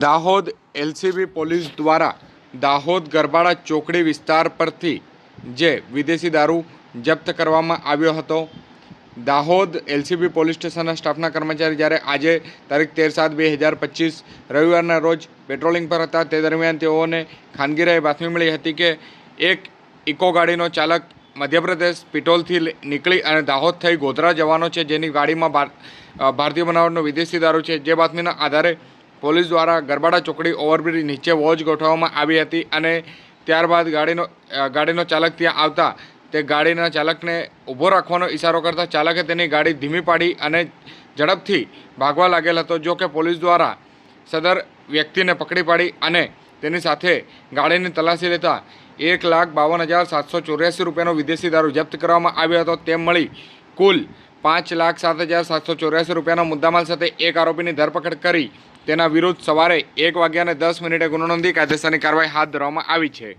Dahod LCB police દ્વારા દાહોદ ગરબાડા ચોકડી વિસ્તાર પરથી જે વિદેશી દારૂ જપ્ત કરવામાં આવ્યો હતો. દાહોદ એલસીબી પોલીસ સ્ટેશનના સ્ટાફના કર્મચારી જ્યારે આજે તારીખ તેર સાત બે હજાર પચીસ રવિવારના રોજ પેટ્રોલિંગ પર હતા, તે દરમિયાન તેઓને ખાનગીરાએ બાતમી મળી હતી કે એક ઇકો ગાડીનો ચાલક મધ્યપ્રદેશ પિટોલથી નીકળી અને દાહોદ થઈ ગોધરા જવાનો છે, જેની ગાડીમાં ભાર- ભારતીય બનાવટનો વિદેશી દારૂ છે. જે બાતમીના આધારે પોલીસ દ્વારા ગરબાડા ચોકડી ઓવરબ્રિજ નીચે વોચ ગોઠવવામાં આવી હતી અને ત્યારબાદ ગાડીનો ગાડીનો ચાલક ત્યાં આવતા તે ગાડીના ચાલકને ઊભો રાખવાનો ઇશારો કરતા ચાલકે તેની ગાડી ધીમી પાડી અને ઝડપથી ભાગવા લાગેલ હતો, જો કે પોલીસ દ્વારા સદર વ્યક્તિને પકડી પાડી અને તેની સાથે ગાડીની તલાશી લેતા એક લાખ બાવન હજાર સાતસો ચોર્યાસી રૂપિયાનો વિદેશી દારૂ જપ્ત કરવામાં આવ્યો હતો. તેમ મળી કુલ પાંચ લાખ સાત હજાર સાતસો ચોર્યાસી રૂપિયાનો મુદ્દામાલ સાથે એક આરોપીની ધરપકડ કરી તેના વિરુદ્ધ સવારે એક વાગ્યાને દસ મિનિટે ગુનો નોંધી કાયદેસરની કાર્યવાહી હાથ ધરવામાં આવી છે.